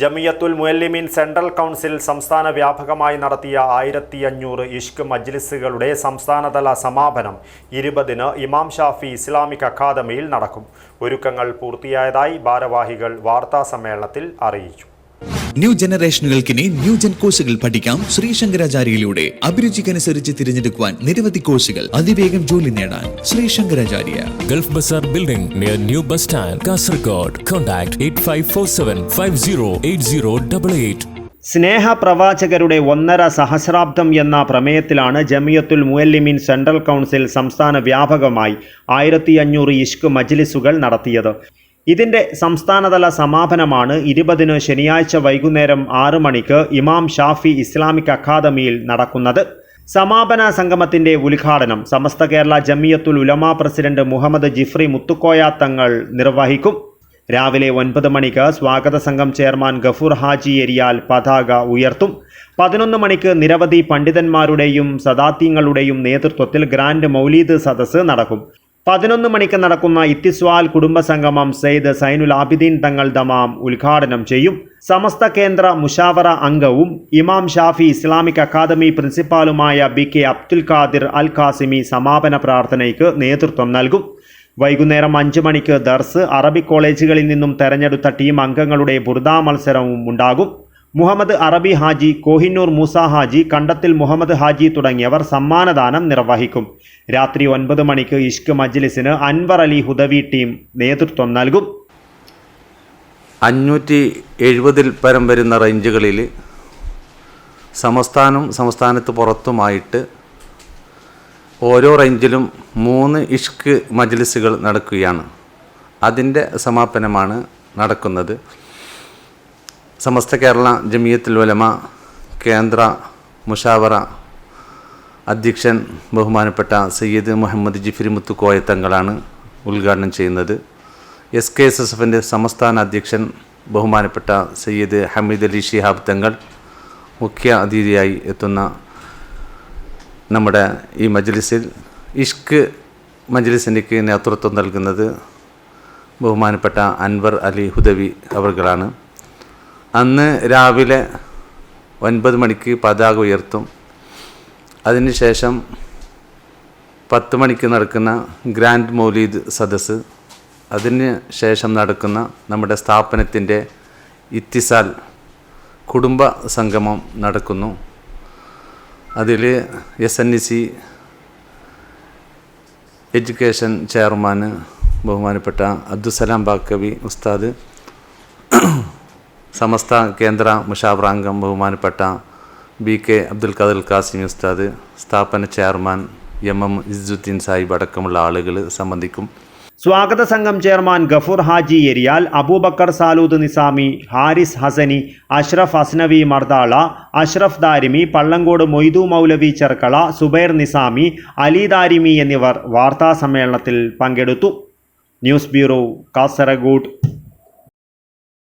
Jamiyyathul Muallimeen central council സംസ്ഥാന വ്യാപകമായി നടത്തിയ ആയിരത്തി അഞ്ഞൂറ് ഇഷ്ക് മജ്ലിസുകളുടെ സംസ്ഥാനതല സമാപനം ഇരുപതിന് ഇമാം ഷാഫി ഇസ്ലാമിക് അക്കാദമിയിൽ നടക്കും. ഒരുക്കങ്ങൾ പൂർത്തിയായതായി ഭാരവാഹികൾ വാർത്താസമ്മേളനത്തിൽ അറിയിച്ചു. ന്യൂ ജനറേഷനുകൾക്കിനി ന്യൂ ജൻ കോഴ്സുകൾ പഠിക്കാം ശ്രീശങ്കരാചാര്യയിലൂടെ അഭിരുചിക്കനുസരിച്ച് തിരഞ്ഞെടുക്കുവാൻ നിരവധി കോഴ്സുകൾ അതിവേഗം ജോലി നേടാൻ Sree Sankaracharya Gulf Bazaar Building near New Bus Stand, Kasargod. Contact 8547 508088. സ്നേഹപ്രവാചകരുടെ ഒന്നര സഹസ്രാബ്ദം എന്ന പ്രമേയത്തിലാണ് ജമിയത്തുൽ മുഅല്ലിമീൻ സെൻട്രൽ കൗൺസിൽ സംസ്ഥാന വ്യാപകമായി ആയിരത്തി അഞ്ഞൂറ് ഇഷ്ക് മജ്ലിസുകൾ നടത്തിയത് ഇതിന്റെ സംസ്ഥാനതല സമാപനമാണ് ഇരുപതിന് ശനിയാഴ്ച വൈകുന്നേരം ആറ് മണിക്ക് ഇമാം ഷാഫി ഇസ്ലാമിക് അക്കാദമിയിൽ നടക്കുന്നത്. സമാപന സംഗമത്തിന്റെ ഉദ്ഘാടനം സമസ്ത കേരള ജമിയത്തുൽ ഉലമ പ്രസിഡന്റ് മുഹമ്മദ് ജിഫ്രി മുത്തുക്കോയ തങ്ങൾ നിർവഹിക്കും. രാവിലെ ഒൻപത് മണിക്ക് സ്വാഗത സംഘം ചെയർമാൻ ഗഫൂർ ഹാജി എരിയാൽ പതാക ഉയർത്തും. പതിനൊന്ന് മണിക്ക് നിരവധി പണ്ഡിതന്മാരുടെയും സദാത്യങ്ങളുടെയും നേതൃത്വത്തിൽ ഗ്രാൻഡ് മൗലീദ് സദസ്സ് നടക്കും. പതിനൊന്ന് മണിക്ക് നടക്കുന്ന ഇത്തിസ്വാൽ കുടുംബസംഗമം സെയ്ദ് സൈനുൽ ആബിദീൻ തങ്ങൾ ദമാം ഉദ്ഘാടനം ചെയ്യും. സമസ്ത കേന്ദ്ര മുഷാവറ അംഗവും ഇമാം ഷാഫി ഇസ്ലാമിക് അക്കാദമി പ്രിൻസിപ്പാലുമായ ബി കെ അബ്ദുൽ ഖാദിർ അൽ ഖാസിമി സമാപന പ്രാർത്ഥനയ്ക്ക് നേതൃത്വം നൽകും. വൈകുന്നേരം അഞ്ച് മണിക്ക് ദർസ് അറബിക് കോളേജുകളിൽ നിന്നും തെരഞ്ഞെടുത്ത ടീം അംഗങ്ങളുടെ ബുർദാ മത്സരവും ഉണ്ടാകും. മുഹമ്മദ് അറബി ഹാജി കോഹിന്നൂർ മൂസ ഹാജി കണ്ടത്തിൽ മുഹമ്മദ് ഹാജി തുടങ്ങിയവർ സമ്മാനദാനം നിർവഹിക്കും. രാത്രി ഒൻപത് മണിക്ക് ഇഷ്ക് മജ്ലിസിന് അൻവർ അലി ഹുദവി ടീം നേതൃത്വം നൽകും. അഞ്ഞൂറ്റി എഴുപതിൽ പരം വരുന്ന റേഞ്ചുകളിൽ സംസ്ഥാനം സംസ്ഥാനത്ത് പുറത്തുമായിട്ട് ഓരോ റേഞ്ചിലും മൂന്ന് ഇഷ്ക് മജ്ലിസുകൾ നടക്കുകയാണ്. അതിന്റെ സമാപനമാണ് നടക്കുന്നത്. സമസ്ത കേരള ജമിയത്തുൽ ഉലമ കേന്ദ്ര മുഷാവറ അധ്യക്ഷൻ ബഹുമാനപ്പെട്ട സയ്യിദ് മുഹമ്മദ് ജിഫിരി മുത്തുക്കോയ തങ്ങളാണ് ഉദ്ഘാടനം ചെയ്യുന്നത്. എസ് കെ എസ് എസ് എഫിന്റെ സംസ്ഥാന അധ്യക്ഷൻ ബഹുമാനപ്പെട്ട സയ്യിദ് ഹമീദ് അലി ഷിഹാബ് തങ്ങൾ മുഖ്യ അതിഥിയായി എത്തുന്ന നമ്മുടെ ഈ മജ്ലിസിൽ ഇഷ്ക് മജ്ലിസിന്റെക്ക് നേതൃത്വം നൽകുന്നത് ബഹുമാനപ്പെട്ട അൻവർ അലി ഹുദവി അവർകളാണ്. അന്ന് രാവിലെ ഒൻപത് മണിക്ക് പതാക ഉയർത്തും. അതിനുശേഷം പത്ത് മണിക്ക് നടക്കുന്ന ഗ്രാൻഡ് മൗലീദ് സദസ് അതിന് ശേഷം നടക്കുന്ന നമ്മുടെ സ്ഥാപനത്തിന്റെ ഇത്തിസാൽ കുടുംബ സംഗമം നടക്കുന്നു. അതിൽ S N E C education ചെയർമാന് ബഹുമാനപ്പെട്ട അബ്ദുസലാം ബാക്കവി ഉസ്താദ് സമസ്ത കേന്ദ്ര മുഷാവറാംഗം ബഹുമാനപ്പെട്ട ബി കെ അബ്ദുൽ ഖാദർ ഖാസിം ഉസ്താദ് സ്ഥാപന chairman M M Izzuddin Sahib അടക്കമുള്ള ആളുകൾ സംബന്ധിക്കും. സ്വാഗത സംഘം ചെയർമാൻ ഗഫൂർ ഹാജി എരിയാൽ അബൂബക്കർ സാലൂദ് നിസാമി ഹാരിസ് ഹസനി അഷ്റഫ് അസ്നവി മർദാള അഷ്റഫ് ദാരിമി പള്ളങ്കോട് മൊയ്തു മൗലവി ചെർക്കള സുബൈർ നിസാമി അലി ദാരിമി എന്നിവർ വാർത്താ സമ്മേളനത്തിൽ പങ്കെടുത്തു. News bureau Kasaragod.